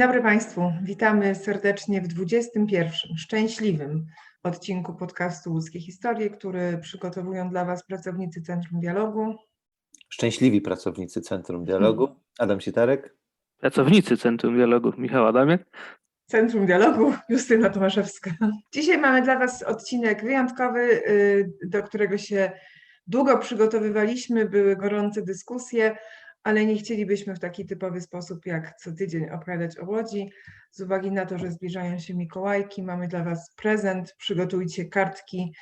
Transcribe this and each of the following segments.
Dzień dobry Państwu. Witamy serdecznie w 21. szczęśliwym odcinku podcastu Łódzkie Historie, który przygotowują dla Was pracownicy Centrum Dialogu. Szczęśliwi pracownicy Centrum Dialogu. Adam Sitarek. Pracownicy Centrum Dialogu Michał Adamiak. Centrum Dialogu Justyna Tomaszewska. Dzisiaj mamy dla Was odcinek wyjątkowy, y, do którego się długo przygotowywaliśmy, były gorące dyskusje, ale nie chcielibyśmy w taki typowy sposób jak co tydzień opowiadać o Łodzi. Z uwagi na to, że zbliżają się Mikołajki, mamy dla Was prezent. Przygotujcie kartki,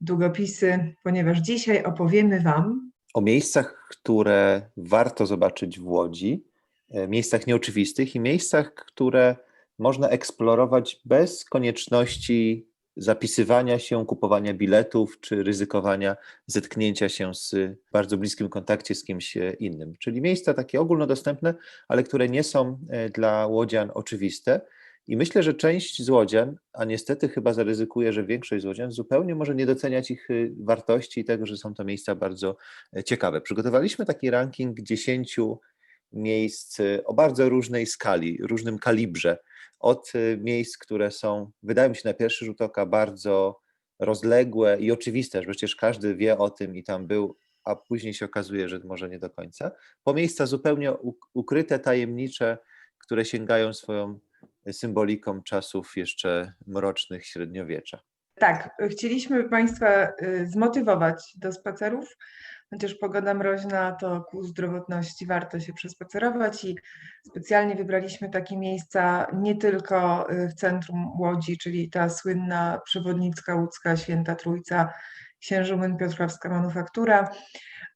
długopisy, ponieważ dzisiaj opowiemy Wam O miejscach, które warto zobaczyć w Łodzi, e, miejscach nieoczywistych i miejscach, które można eksplorować bez konieczności zapisywania się, kupowania biletów czy ryzykowania zetknięcia się z bardzo bliskim kontakcie z kimś e, innym. Czyli miejsca takie ogólnodostępne, ale które nie są e, dla łodzian oczywiste. I myślę, że część z łodzian, a niestety chyba zaryzykuję, że większość z łodzian zupełnie może nie doceniać ich y, wartości i tego, że są to miejsca bardzo e, ciekawe. Przygotowaliśmy taki ranking 10 miejsc o bardzo różnej skali, różnym kalibrze. Od y, miejsc, które są, wydają mi się na pierwszy rzut oka, bardzo rozległe i oczywiste, że przecież każdy wie o tym i tam był, a później się okazuje, że może nie do końca, po miejsca zupełnie ukryte, tajemnicze, które sięgają swoją symboliką czasów jeszcze mrocznych średniowiecza. Tak, chcieliśmy Państwa y, zmotywować do spacerów, chociaż pogoda mroźna, to ku zdrowotności warto się przespacerować i specjalnie wybraliśmy takie miejsca nie tylko y, w centrum Łodzi, czyli ta słynna przewodnicka łódzka Święta Trójca, Księżumyn Piotrowska Manufaktura,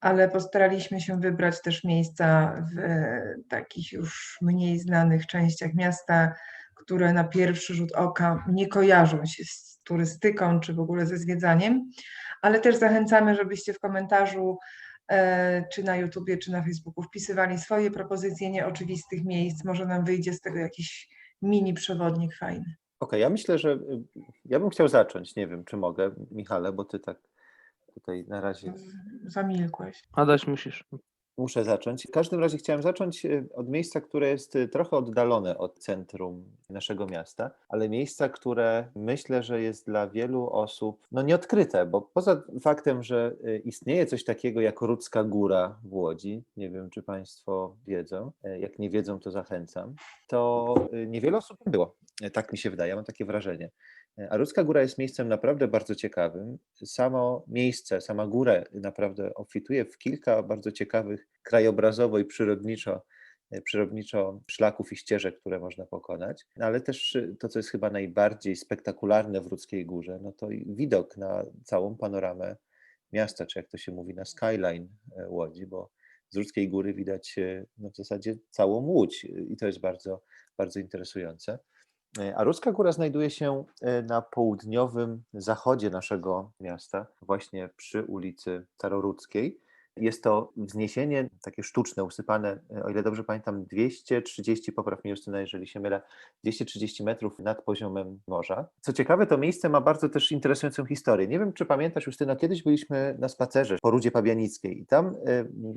ale postaraliśmy się wybrać też miejsca w takich już mniej znanych częściach miasta, które na pierwszy rzut oka nie kojarzą się z turystyką czy w ogóle ze zwiedzaniem, ale też zachęcamy, żebyście w komentarzu e, czy na YouTubie, czy na Facebooku wpisywali swoje propozycje nieoczywistych miejsc. Może nam wyjdzie z tego jakiś mini przewodnik fajny. Okej, okay, ja myślę, że y, ja bym chciał zacząć. Nie wiem, czy mogę, Michale, bo ty tak tutaj na razie. Zamilkłeś. Adaś, musisz. Muszę zacząć. W każdym razie chciałem zacząć e, od miejsca, które jest e, trochę oddalone od centrum naszego miasta, ale miejsca, które myślę, że jest dla wielu osób no nieodkryte, bo poza faktem, że e, istnieje coś takiego jak Rudzka Góra w Łodzi, nie wiem czy Państwo wiedzą, jak nie wiedzą to zachęcam, to niewiele osób było. Tak mi się wydaje, mam takie wrażenie. A Rudzka Góra jest miejscem naprawdę bardzo ciekawym. Samo miejsce, sama góra naprawdę obfituje w kilka bardzo ciekawych krajobrazowo i przyrodniczo, przyrodniczo szlaków i ścieżek, które można pokonać, ale też to, co jest chyba najbardziej spektakularne w Rudzkiej Górze, no to widok na całą panoramę miasta, czy jak to się mówi, na skyline e, Łodzi, bo z Rudzkiej Góry widać no w zasadzie całą Łódź i to jest bardzo, bardzo interesujące. E, a Ruska Góra znajduje się e, na południowym zachodzie naszego miasta, właśnie przy ulicy Starorudzkiej. Jest to wzniesienie takie sztuczne, usypane, e, o ile dobrze pamiętam, 230, popraw mnie Justyna, jeżeli się mylę, 230 metrów nad poziomem morza. Co ciekawe, to miejsce ma bardzo też interesującą historię. Nie wiem, czy pamiętasz, Justyna, kiedyś byliśmy na spacerze po Rudzie Pabianickiej i tam,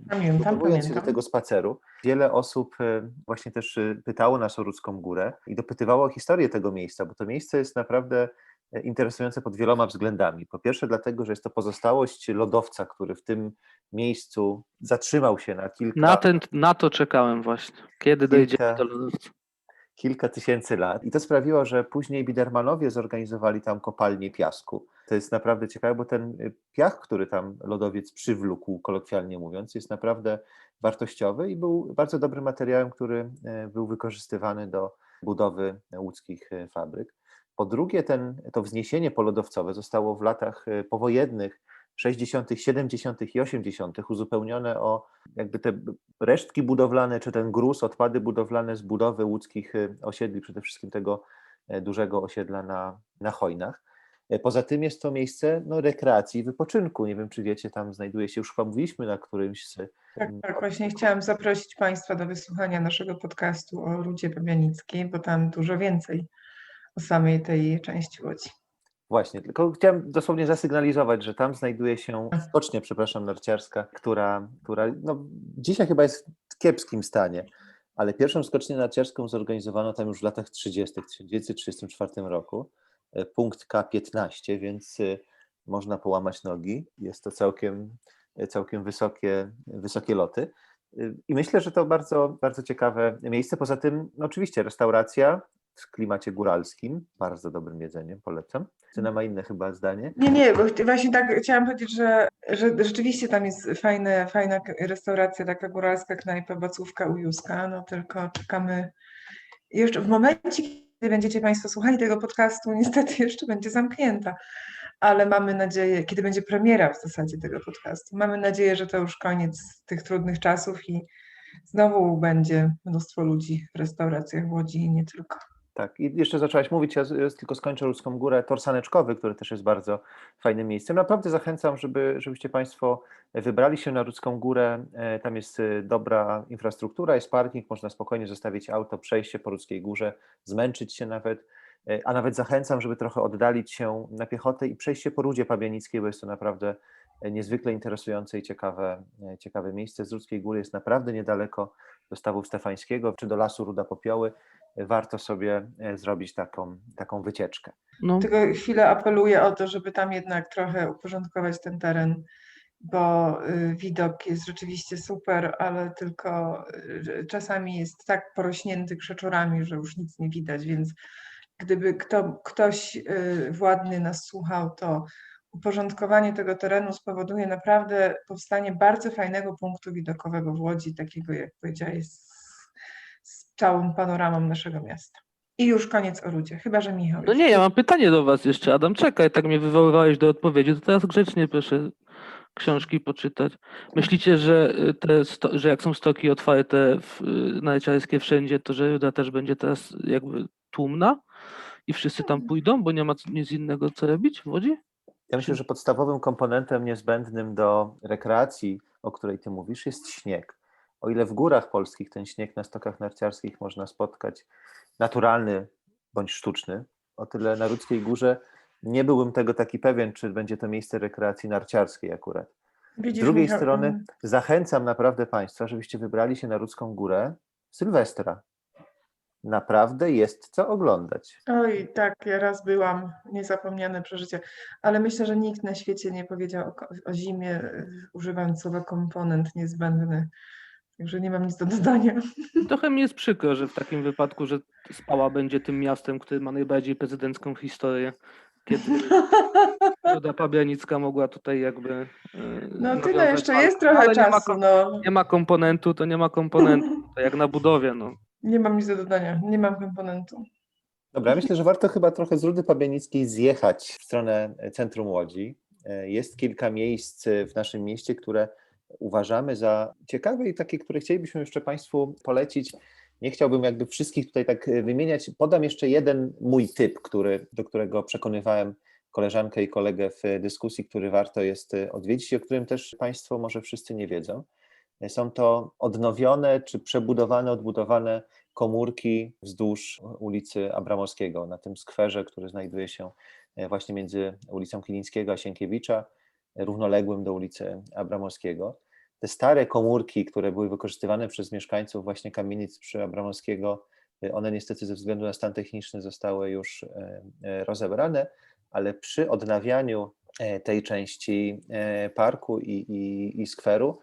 pamiętam, pamiętam. się do tego spaceru, wiele osób właśnie też pytało nas o Rudzką Górę i dopytywało o historię tego miejsca, bo to miejsce jest naprawdę interesujące pod wieloma względami. Po pierwsze, dlatego, że jest to pozostałość lodowca, który w tym miejscu zatrzymał się na kilka. Na, ten, na to czekałem właśnie. Kiedy dojdziemy do lodowca? Kilka tysięcy lat. I to sprawiło, że później Bidermanowie zorganizowali tam kopalnię piasku. To jest naprawdę ciekawe, bo ten y, piach, który tam lodowiec przywlókł, kolokwialnie mówiąc, jest naprawdę wartościowy i był bardzo dobrym materiałem, który y, był wykorzystywany do budowy łódzkich y, fabryk. Po drugie, ten, to wzniesienie polodowcowe zostało w latach e, powojennych 60., 70. i 80. uzupełnione o jakby te resztki budowlane, czy ten gruz, odpady budowlane z budowy łódzkich e, osiedli, przede wszystkim tego e, dużego osiedla na, na Hojnach. Poza tym jest to miejsce no, rekreacji i wypoczynku. Nie wiem, czy wiecie, tam znajduje się, już chyba mówiliśmy na którymś z... Tak, tak, właśnie chciałam zaprosić Państwa do wysłuchania naszego podcastu o Rudzie Pabianickiej, bo tam dużo więcej o samej tej części Łodzi. Właśnie, tylko chciałem dosłownie zasygnalizować, że tam znajduje się stocznia, przepraszam, narciarska, która, która no, dzisiaj chyba jest w kiepskim stanie, ale pierwszą skocznię narciarską zorganizowano tam już w latach 30., w 1934 roku. E, Punkt K15, więc e, można połamać nogi. Jest to całkiem, e, całkiem wysokie, wysokie loty. I myślę, że to bardzo, bardzo ciekawe miejsce. Poza tym, no oczywiście, restauracja w klimacie góralskim, bardzo dobrym jedzeniem, polecam. Cyna ma inne chyba zdanie. Nie, nie, właśnie tak chciałam powiedzieć, że, że rzeczywiście tam jest fajne, fajna restauracja, taka góralska knajpa, bacówka u Józka, no tylko czekamy jeszcze w momencie, będziecie Państwo słuchali tego podcastu, niestety jeszcze będzie zamknięta, ale mamy nadzieję, kiedy będzie premiera w zasadzie tego podcastu, mamy nadzieję, że to już koniec tych trudnych czasów i znowu będzie mnóstwo ludzi w restauracjach w Łodzi i nie tylko. Tak, i jeszcze zaczęłaś mówić, ja tylko skończę Ludzką Górę, Tor Saneczkowy, który też jest bardzo fajnym miejscem. Naprawdę zachęcam, żeby, żebyście Państwo wybrali się na Ludzką Górę. E, Tam jest e, dobra infrastruktura, jest parking, można spokojnie zostawić auto, przejść się po Ludzkiej Górze, zmęczyć się nawet, E, a nawet zachęcam, żeby trochę oddalić się na piechotę i przejść się po Rudzie Pabianickiej, bo jest to naprawdę niezwykle interesujące i ciekawe, ciekawe miejsce. Z Ludzkiej Góry jest naprawdę niedaleko do Stawów Stefańskiego czy do Lasu Ruda Popioły warto sobie e, zrobić taką, taką wycieczkę. No, Tylko chwilę apeluję o to, żeby tam jednak trochę uporządkować ten teren, bo y, widok jest rzeczywiście super, ale tylko czasami jest tak porośnięty krzeczorami, że już nic nie widać, więc gdyby kto, ktoś y, władny nas słuchał, to uporządkowanie tego terenu spowoduje naprawdę powstanie bardzo fajnego punktu widokowego w Łodzi, takiego jak powiedziałeś, z, z całą panoramą naszego miasta. I już koniec o ludzie, chyba że Michał. no nie, ja mam pytanie do was jeszcze, Adam, czekaj, tak mnie wywoływałeś do odpowiedzi, to teraz grzecznie proszę książki poczytać. Myślicie, że, y, te sto, że jak są stoki otwarte w, y, narciarskie wszędzie, to że Ruda też będzie teraz jakby tłumna i wszyscy tam pójdą, bo nie ma nic innego co robić w Łodzi? Ja myślę, że podstawowym komponentem niezbędnym do rekreacji, o której ty mówisz, jest śnieg. O ile w górach polskich ten śnieg na stokach narciarskich można spotkać naturalny bądź sztuczny, o tyle na Ludzkiej Górze nie byłbym tego taki pewien, czy będzie to miejsce rekreacji narciarskiej akurat. Z Widzisz, drugiej Michał, strony mm, zachęcam naprawdę Państwa, żebyście wybrali się na Ludzką Górę Sylwestra. Naprawdę jest co oglądać. Oj, tak, ja raz byłam, niezapomniane przeżycie, ale myślę, że nikt na świecie nie powiedział o, o zimie, y, używając słowa komponent niezbędny. Także nie mam nic do dodania. Trochę mi jest przykro, że w takim wypadku, że Spała będzie tym miastem, które ma najbardziej prezydencką historię, kiedy Ruda Pabianicka mogła tutaj jakby e, No tyle jeszcze walkę. jest trochę Ale nie ma, czasu, no. nie ma komponentu, to nie ma komponentu, to jak na budowie, no. Nie mam nic do dodania, nie mam komponentu. Dobra, ja myślę, że warto chyba trochę z Rudy Pabianickiej zjechać w stronę centrum Łodzi. E, Jest kilka miejsc w naszym mieście, które uważamy za ciekawe i takie, które chcielibyśmy jeszcze Państwu polecić. Nie chciałbym jakby wszystkich tutaj tak e, wymieniać. Podam jeszcze jeden mój typ, który, do którego przekonywałem koleżankę i kolegę w dyskusji, który warto jest e, odwiedzić i o którym też Państwo może wszyscy nie wiedzą. E, Są to odnowione czy przebudowane, odbudowane komórki wzdłuż ulicy Abramowskiego, na tym skwerze, który znajduje się właśnie między ulicą Kilińskiego a Sienkiewicza, równoległym do ulicy Abramowskiego. Te stare komórki, które były wykorzystywane przez mieszkańców właśnie kamienic przy Abramowskiego, e, one niestety ze względu na stan techniczny zostały już e, e, rozebrane, ale przy odnawianiu e, tej części e, parku i, i, i skweru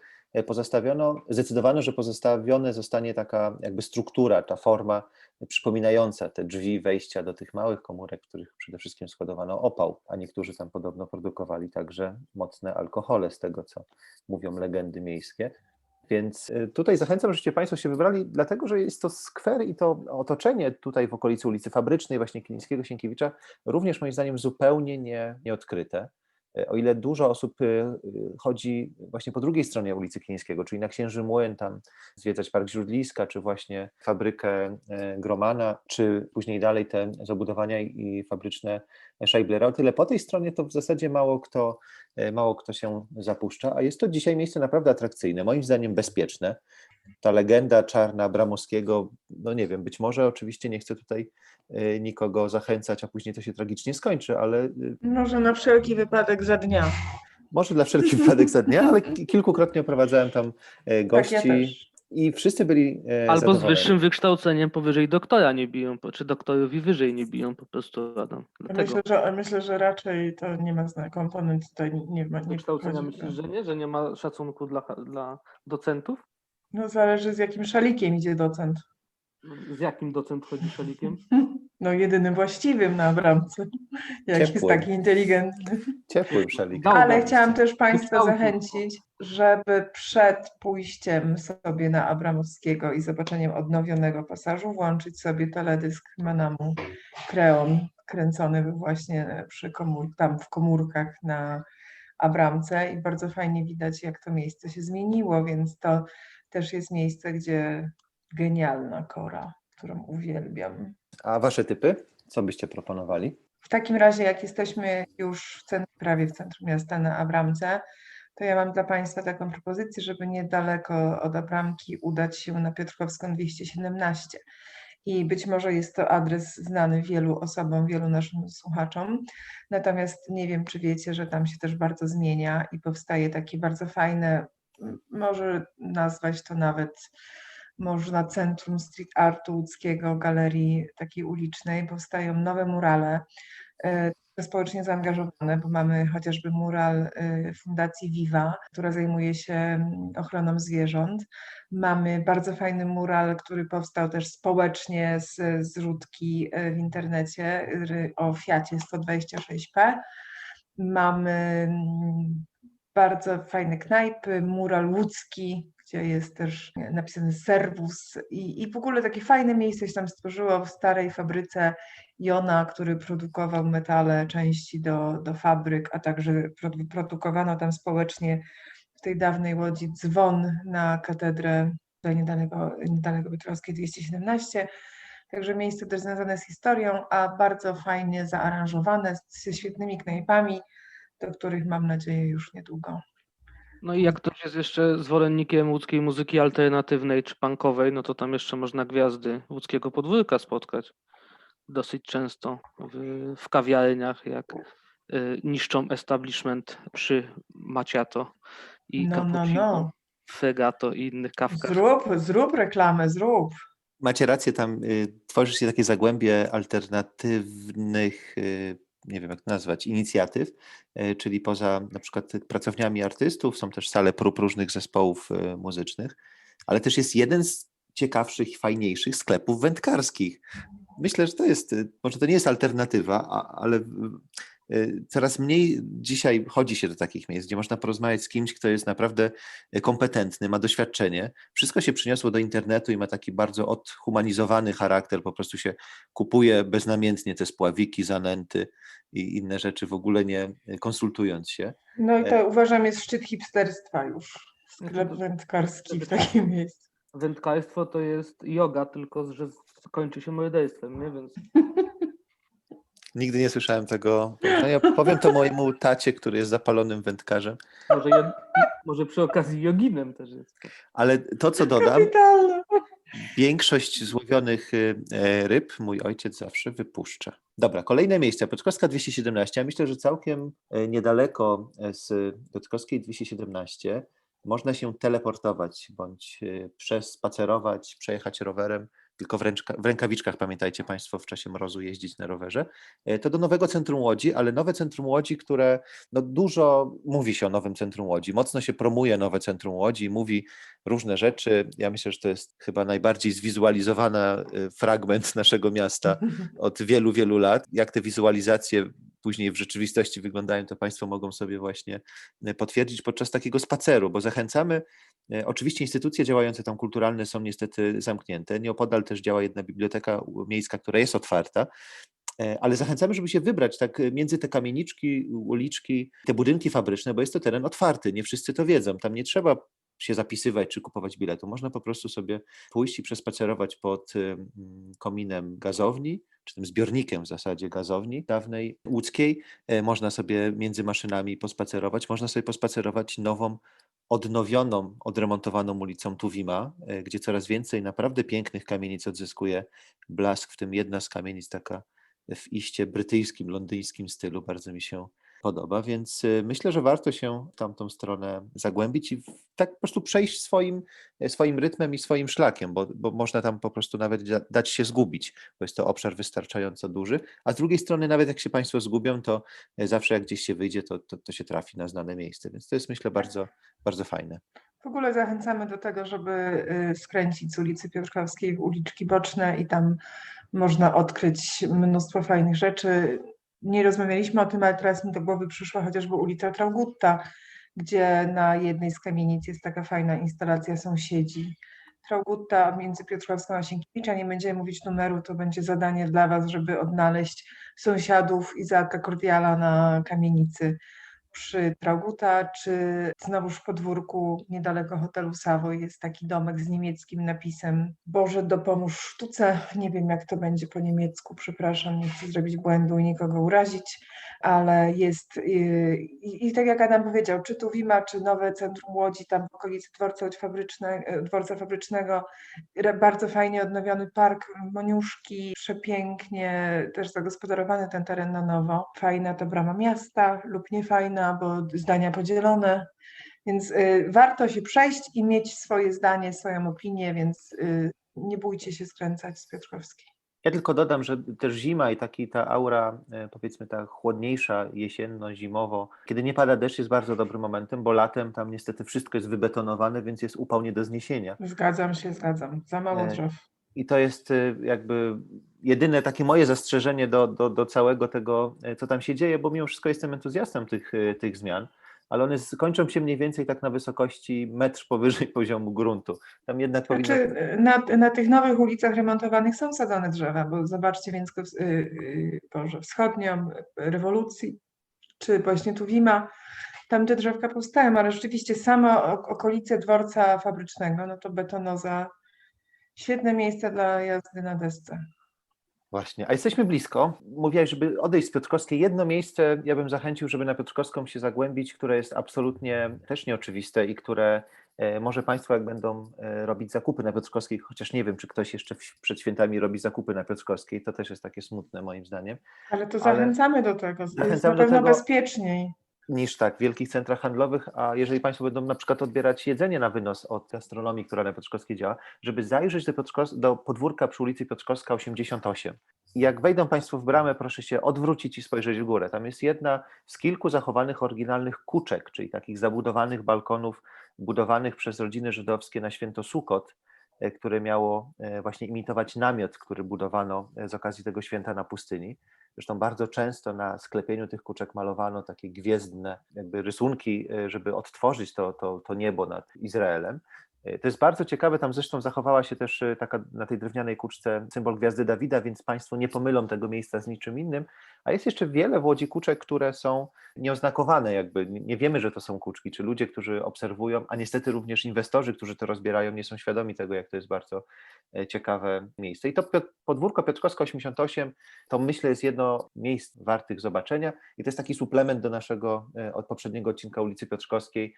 pozostawiono, zdecydowano, że pozostawione zostanie taka jakby struktura, ta forma przypominająca te drzwi wejścia do tych małych komórek, w których przede wszystkim składowano opał, a niektórzy tam podobno produkowali także mocne alkohole, z tego co mówią legendy miejskie. Więc y, tutaj zachęcam, żebyście Państwo się wybrali, dlatego że jest to skwer i to otoczenie tutaj w okolicy ulicy Fabrycznej, właśnie Kilińskiego, Sienkiewicza, również moim zdaniem zupełnie nie, nieodkryte. Y, O ile dużo osób y, y, chodzi właśnie po drugiej stronie ulicy Kilińskiego, czyli na Księży Młyn, tam zwiedzać Park Źródliska, czy właśnie fabrykę e, Gromana, czy później dalej te zabudowania i fabryczne Scheiblera, o tyle po tej stronie to w zasadzie mało kto, e, mało kto się zapuszcza, a jest to dzisiaj miejsce naprawdę atrakcyjne, moim zdaniem bezpieczne. Ta legenda czarna Bramowskiego, no nie wiem, być może oczywiście nie chcę tutaj e, nikogo zachęcać, a później to się tragicznie skończy, ale e, Może na wszelki wypadek za dnia. może dla wszelkich wypadek za dnia, ale ki- kilkukrotnie oprowadzałem tam e, Tak, ja gości. I wszyscy byli e, Albo z wyższym wykształceniem powyżej doktora nie biją, czy doktorowi wyżej nie biją po prostu Adam. Myślę, że, myślę, że raczej to nie ma zna- komponent tutaj nie ma. Nie Wykształcenia myślisz, że nie? Że nie ma szacunku dla, dla docentów? No zależy z jakim szalikiem idzie docent. Z jakim docent chodzi szalikiem? No jedynym właściwym na bramce, jak jest Ciepłym. taki inteligentny. Ciepłym szalikiem. Ale chciałam też Państwa Kształtu. zachęcić, żeby przed pójściem sobie na Abramowskiego i zobaczeniem odnowionego pasażu włączyć sobie teledysk Manamu Kreon, kręcony właśnie przy komór, tam w komórkach na Abramce i bardzo fajnie widać, jak to miejsce się zmieniło, więc to też jest miejsce, gdzie genialna kora, którą uwielbiam. A wasze typy? Co byście proponowali? W takim razie, jak jesteśmy już w centrum, prawie w centrum miasta na Abramce, to ja mam dla Państwa taką propozycję, żeby niedaleko od Abramki udać się na Piotrkowską 217. I być może jest to adres znany wielu osobom, wielu naszym słuchaczom. Natomiast nie wiem, czy wiecie, że tam się też bardzo zmienia i powstaje takie bardzo fajne, może nazwać to nawet można centrum street artu łódzkiego, galerii takiej ulicznej, powstają nowe murale, e, społecznie zaangażowane, bo mamy chociażby mural e, Fundacji Viva, która zajmuje się ochroną zwierząt. Mamy bardzo fajny mural, który powstał też społecznie z zrzutki e, w internecie o Fiacie 126P. Mamy mm, bardzo fajne knajpy, mural łódzki, gdzie jest też napisany serwus i, i w ogóle takie fajne miejsce się tam stworzyło w starej fabryce Jona, który produkował metale, części do, do fabryk, a także produ- produkowano tam społecznie w tej dawnej łodzi dzwon na katedrę tutaj niedaleko, niedaleko Piotrowskiej 217. Także miejsce też związane z historią, a bardzo fajnie zaaranżowane, ze świetnymi knajpami, do których mam nadzieję już niedługo. No i jak ktoś jest jeszcze zwolennikiem łódzkiej muzyki alternatywnej czy punkowej, no to tam jeszcze można gwiazdy łódzkiego podwórka spotkać. Dosyć często w, w kawiarniach, jak y, niszczą establishment przy Maciato i No, no, Cappuccino, no. Fregato i innych kawkach. Zrób, zrób reklamę, zrób. Macie rację, tam y, tworzy się takie zagłębie alternatywnych, y, nie wiem jak to nazwać, inicjatyw, y, czyli poza na przykład pracowniami artystów są też sale prób różnych zespołów y, muzycznych, ale też jest jeden z ciekawszych i fajniejszych sklepów wędkarskich. Myślę, że to jest, y, może to nie jest alternatywa, ale coraz mniej dzisiaj chodzi się do takich miejsc, gdzie można porozmawiać z kimś, kto jest naprawdę y, kompetentny, ma doświadczenie. Wszystko się przyniosło do internetu i ma taki bardzo odhumanizowany charakter, po prostu się kupuje beznamiętnie te spławiki, zanęty i inne rzeczy, w ogóle nie konsultując się. No i E. to uważam jest szczyt hipsterstwa już. Sklep Znaczy, to- wędkarski w takim miejscu. Wędkarstwo to jest yoga, tylko że kończy się morderstwem, nie? Więc Nigdy nie słyszałem tego. porównania. powiem to mojemu tacie, który jest zapalonym wędkarzem, może, jog- może przy okazji joginem też jest. ale to, co dodam, Kapitalne. Większość złowionych y, e, ryb mój ojciec zawsze wypuszcza. Dobra, kolejne miejsca. Piotrkowska 217. Ja myślę, że całkiem e, niedaleko e, z Piotrkowskiej 217 można się teleportować bądź e, przespacerować, przejechać rowerem, tylko w, ręczka, w rękawiczkach pamiętajcie Państwo w czasie mrozu jeździć na rowerze. E, To do nowego centrum Łodzi, ale nowe centrum Łodzi, które no dużo mówi się o nowym centrum Łodzi, mocno się promuje nowe centrum Łodzi, mówi różne rzeczy. Ja myślę, że to jest chyba najbardziej zwizualizowany fragment naszego miasta od wielu, wielu lat. Jak te wizualizacje później w rzeczywistości wyglądają, to Państwo mogą sobie właśnie e, potwierdzić podczas takiego spaceru, bo zachęcamy. e, Oczywiście instytucje działające tam kulturalne są niestety zamknięte. Nieopodal też działa jedna biblioteka miejska, która jest otwarta. E, Ale zachęcamy, żeby się wybrać tak między te kamieniczki, uliczki, te budynki fabryczne, bo jest to teren otwarty. Nie wszyscy to wiedzą. Tam nie trzeba się zapisywać czy kupować biletu. Można po prostu sobie pójść i przespacerować pod kominem gazowni, czy tym zbiornikiem w zasadzie gazowni dawnej łódzkiej. E, Można sobie między maszynami pospacerować. Można sobie pospacerować nową, odnowioną, odremontowaną ulicą Tuwima, e, gdzie coraz więcej naprawdę pięknych kamienic odzyskuje blask, w tym jedna z kamienic taka w iście brytyjskim, londyńskim stylu. Bardzo mi się podoba, więc y, myślę, że warto się w tamtą stronę zagłębić i tak po prostu przejść swoim, e, swoim rytmem i swoim szlakiem, bo, bo można tam po prostu nawet da- dać się zgubić, bo jest to obszar wystarczająco duży, a z drugiej strony nawet jak się Państwo zgubią, to e, zawsze jak gdzieś się wyjdzie, to, to, to się trafi na znane miejsce, więc to jest myślę bardzo, bardzo fajne. W ogóle zachęcamy do tego, żeby y, skręcić z ulicy Piotrkowskiej w uliczki boczne i tam można odkryć mnóstwo fajnych rzeczy. Nie rozmawialiśmy o tym, ale teraz mi do głowy przyszła chociażby ulica Traugutta, gdzie na jednej z kamienic jest taka fajna instalacja sąsiedzi. Traugutta między Piotrkowską a Sienkiewicza, nie będziemy mówić numeru, to będzie zadanie dla Was, żeby odnaleźć sąsiadów Izaaka Kordiala na kamienicy przy Trauguta, czy znowuż w podwórku niedaleko hotelu Savoy jest taki domek z niemieckim napisem Boże dopomóż sztuce. Nie wiem jak to będzie po niemiecku, przepraszam, nie chcę zrobić błędu i nikogo urazić, ale jest yy, i, i tak jak Adam powiedział, czy tu Wima, czy nowe centrum Łodzi, tam w okolicy dworca, fabryczne, dworca fabrycznego, bardzo fajnie odnowiony park Moniuszki, przepięknie też zagospodarowany ten teren na nowo. Fajna to brama miasta lub nie fajna, bo zdania podzielone. Więc y, warto się przejść i mieć swoje zdanie, swoją opinię, więc y, nie bójcie się skręcać z Piotrkowskiej. Ja tylko dodam, że też zima i taki ta aura, e, powiedzmy ta chłodniejsza, jesienno-zimowo, kiedy nie pada deszcz jest bardzo dobrym momentem, bo latem tam niestety wszystko jest wybetonowane, więc jest upał nie do zniesienia. Zgadzam się, zgadzam. Za mało E, drzew. I to jest y, jakby jedyne takie moje zastrzeżenie do, do, do całego tego, co tam się dzieje, bo mimo wszystko jestem entuzjastą tych, tych zmian, ale one z- kończą się mniej więcej tak na wysokości metr powyżej poziomu gruntu. Tam jednak powinno... Znaczy, na, na tych nowych ulicach remontowanych są sadzone drzewa, bo zobaczcie więc y, y, Boże, wschodnią, rewolucji, czy właśnie tu Wima, tam te drzewka powstają, ale rzeczywiście same ok- okolice dworca fabrycznego, no to betonoza, świetne miejsce dla jazdy na desce. Właśnie, a jesteśmy blisko. Mówiłaś, żeby odejść z Piotrkowskiej. Jedno miejsce ja bym zachęcił, żeby na Piotrkowską się zagłębić, które jest absolutnie też nieoczywiste i które e, może Państwo, jak będą e, robić zakupy na Piotrkowskiej, chociaż nie wiem, czy ktoś jeszcze przed świętami robi zakupy na Piotrkowskiej, to też jest takie smutne moim zdaniem, Ale to Ale zachęcamy do tego, jest na pewno tego- bezpieczniej. Niż tak w wielkich centrach handlowych, a jeżeli Państwo będą na przykład odbierać jedzenie na wynos od gastronomii, która na Piotrkowskiej działa, żeby zajrzeć do, do podwórka przy ulicy Piotrkowska 88. I jak wejdą Państwo w bramę, proszę się odwrócić i spojrzeć w górę. Tam jest jedna z kilku zachowanych oryginalnych kuczek, czyli takich zabudowanych balkonów budowanych przez rodziny żydowskie na święto Sukot, e, które miało e, właśnie imitować namiot, który budowano e, z okazji tego święta na pustyni. Zresztą bardzo często na sklepieniu tych kuczek malowano takie gwiezdne jakby rysunki, e, żeby odtworzyć to, to, to niebo nad Izraelem. E, To jest bardzo ciekawe, tam zresztą zachowała się też e, taka na tej drewnianej kuczce symbol gwiazdy Dawida, więc Państwo nie pomylą tego miejsca z niczym innym. A jest jeszcze wiele w Łodzi kuczek, które są nieoznakowane, jakby nie wiemy, że to są kuczki, czy ludzie, którzy obserwują, a niestety również inwestorzy, którzy to rozbierają, nie są świadomi tego, jak to jest bardzo e, ciekawe miejsce. I to podwórko Piotrkowska 88 to myślę jest jedno miejsc wartych zobaczenia i to jest taki suplement do naszego od poprzedniego odcinka ulicy Piotrkowskiej,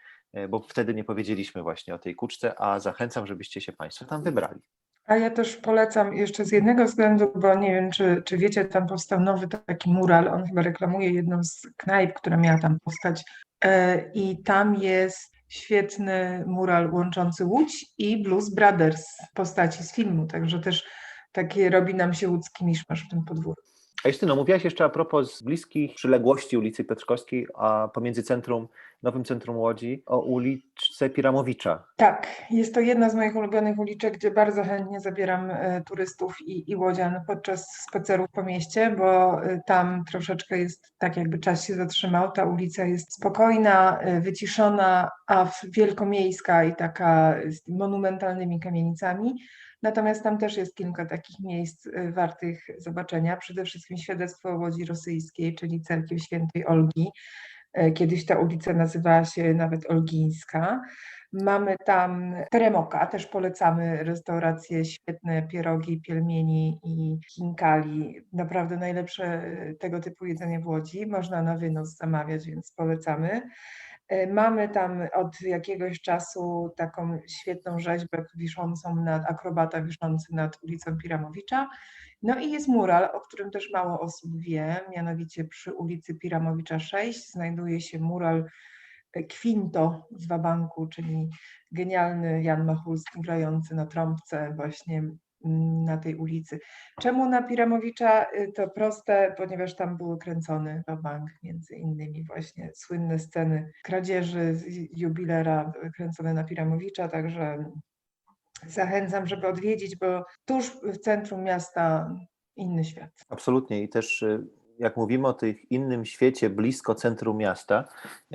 bo wtedy nie powiedzieliśmy właśnie o tej kuczce, a zachęcam, żebyście się Państwo tam wybrali. A ja też polecam jeszcze z jednego względu, bo nie wiem, czy, czy wiecie, tam powstał nowy taki mural, on chyba reklamuje jedną z knajp, która miała tam powstać e, i tam jest świetny mural łączący Łódź i Blues Brothers w postaci z filmu, także też takie robi nam się łódzki miszmasz w tym podwórku. A Justyno, mówiłaś jeszcze a propos bliskich przyległości ulicy Piotrkowskiej, a pomiędzy centrum, nowym centrum Łodzi, o uliczce Piramowicza. Tak, jest to jedna z moich ulubionych uliczek, gdzie bardzo chętnie zabieram e, turystów i, i łodzian podczas spacerów po mieście, bo e, tam troszeczkę jest tak, jakby czas się zatrzymał. Ta ulica jest spokojna, e, wyciszona, a wielkomiejska i taka z monumentalnymi kamienicami. Natomiast tam też jest kilka takich miejsc e, wartych zobaczenia. Przede wszystkim świadectwo Łodzi Rosyjskiej, czyli Cerkiew Świętej Olgi. E, Kiedyś ta ulica nazywała się nawet Olgińska. Mamy tam Teremoka, też polecamy restauracje, świetne pierogi, pielmieni i chinkali. Naprawdę najlepsze e, tego typu jedzenie w Łodzi. Można na wynos zamawiać, więc polecamy. E, Mamy tam od jakiegoś czasu taką świetną rzeźbę wiszącą nad, akrobata wiszący nad ulicą Piramowicza. No i jest mural, o którym też mało osób wie, mianowicie przy ulicy Piramowicza 6 znajduje się mural e, Quinto z Wabanku, czyli genialny Jan Machulski grający na trąbce właśnie na tej ulicy. Czemu na Piramowicza? Y, To proste, ponieważ tam był kręcony Wabank, między innymi właśnie słynne sceny kradzieży jubilera y, kręcone na Piramowicza, także zachęcam, żeby odwiedzić, bo tuż w centrum miasta inny świat. Absolutnie i też y, jak mówimy o tym innym świecie blisko centrum miasta,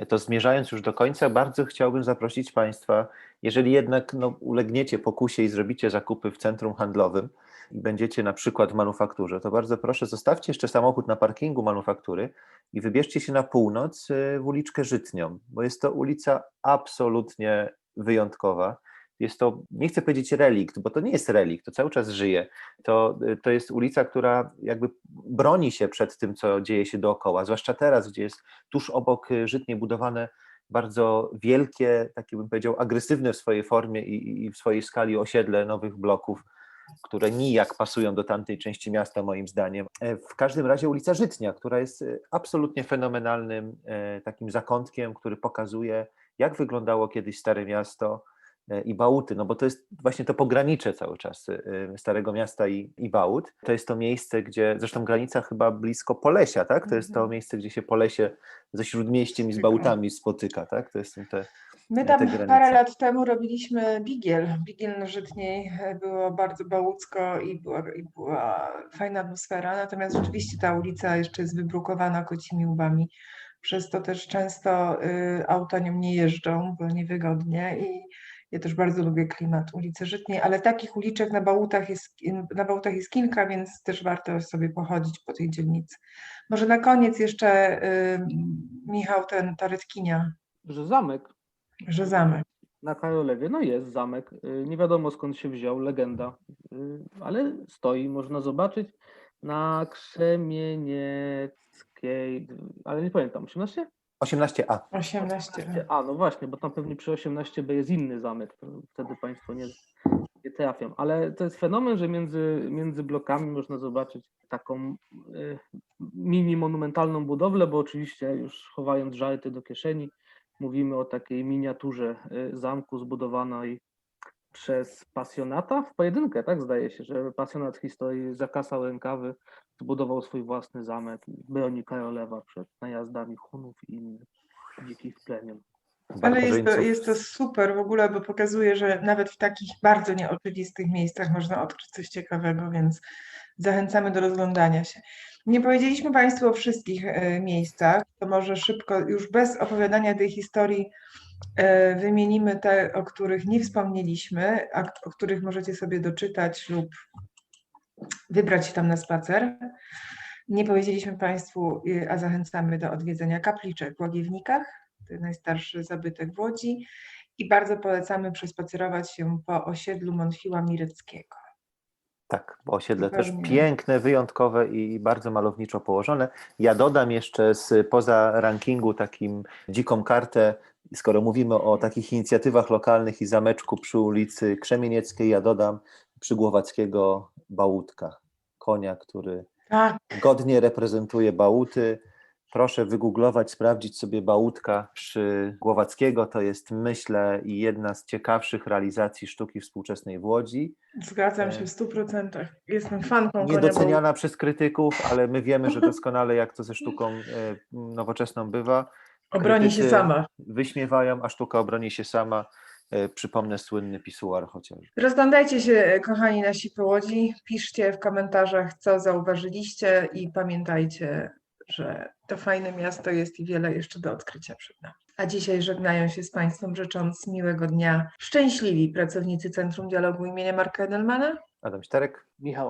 to zmierzając już do końca, bardzo chciałbym zaprosić Państwa, jeżeli jednak no, ulegniecie pokusie i zrobicie zakupy w centrum handlowym i będziecie na przykład w manufakturze, to bardzo proszę, zostawcie jeszcze samochód na parkingu manufaktury i wybierzcie się na północ y, w uliczkę Żytnią, bo jest to ulica absolutnie wyjątkowa. Jest to, nie chcę powiedzieć relikt, bo to nie jest relikt, to cały czas żyje. To, to jest ulica, która jakby broni się przed tym, co dzieje się dookoła, zwłaszcza teraz, gdzie jest tuż obok y, Żytnie budowane bardzo wielkie, takie bym powiedział, agresywne w swojej formie i, i w swojej skali osiedle nowych bloków, które nijak pasują do tamtej części miasta, moim zdaniem. E, W każdym razie ulica Żytnia, która jest y, absolutnie fenomenalnym e, takim zakątkiem, który pokazuje, jak wyglądało kiedyś Stare Miasto i Bałuty, no bo to jest właśnie to pogranicze cały czas y, Starego Miasta i, i Bałut. To jest to miejsce, gdzie, zresztą granica chyba blisko Polesia, tak? To jest to Mhm. miejsce, gdzie się Polesie ze Śródmieściem i z. Bałutami spotyka, tak? To jest te My te tam parę lat temu robiliśmy bigiel. Bigiel na Żytniej e, było bardzo bałucko i była, i była fajna atmosfera, natomiast rzeczywiście ta ulica jeszcze jest wybrukowana kocimi łbami, przez to też często y, auta nią nie jeżdżą, bo niewygodnie i ja też bardzo lubię klimat ulicy Żytniej, ale takich uliczek na Bałutach jest, na Bałutach jest kilka, więc też warto sobie pochodzić po tej dzielnicy. Może na koniec jeszcze y, Michał, ten, ta Rytkinia, Że zamek że zamek. na Karolewie, no jest zamek. y, Nie wiadomo skąd się wziął, legenda, y, ale stoi, można zobaczyć na Krzemienieckiej, ale nie pamiętam, 18? 18A. 18. A, no właśnie, bo tam pewnie przy 18b jest inny zamek, to wtedy Państwo nie, nie trafią. Ale to jest fenomen, że między, między blokami można zobaczyć taką y, mini monumentalną budowlę, bo oczywiście już chowając żarty do kieszeni, mówimy o takiej miniaturze y, zamku zbudowanej przez pasjonata w pojedynkę, tak zdaje się, że pasjonat historii zakasał rękawy, zbudował swój własny zamek i broni Karolewa przed najazdami Hunów i innych dzikich plemion. Ale jest to, jest to super w ogóle, bo pokazuje, że nawet w takich bardzo nieoczywistych miejscach można odkryć coś ciekawego, więc zachęcamy do rozglądania się. Nie powiedzieliśmy Państwu o wszystkich e, miejscach, to może szybko, już bez opowiadania tej historii, wymienimy te, o których nie wspomnieliśmy, a o których możecie sobie doczytać lub wybrać się tam na spacer. Nie powiedzieliśmy Państwu, y, a zachęcamy do odwiedzenia kapliczek w Łagiewnikach, to najstarszy zabytek w Łodzi i bardzo polecamy przespacerować się po osiedlu Monfiła Mireckiego. Tak, bo osiedle też piękne, wyjątkowe i bardzo malowniczo położone. Ja dodam jeszcze z poza rankingu takim dziką kartę, skoro mówimy o takich inicjatywach lokalnych i zameczku przy ulicy Krzemienieckiej, ja dodam przygłowackiego Bałutka, konia, który Tak, godnie reprezentuje Bałuty. Proszę wygooglować, sprawdzić sobie Bałutka przy Głowackiego. To jest, myślę, i jedna z ciekawszych realizacji sztuki współczesnej w Łodzi. zgadzam się w 100%. Jestem fanką konia, bo Niedoceniana przez krytyków, ale my wiemy, że doskonale jak to ze sztuką e, nowoczesną bywa. Obroni się krytycy sama. Wyśmiewają, a sztuka obroni się sama. E, Przypomnę słynny pisuar chociażby. Rozglądajcie się, kochani nasi po Łodzi, piszcie w komentarzach, co zauważyliście i pamiętajcie, że to fajne miasto jest i wiele jeszcze do odkrycia przed nami. A dzisiaj żegnają się z Państwem życząc miłego dnia szczęśliwi pracownicy Centrum Dialogu imienia Marka Edelmana Adam Sterek. Michał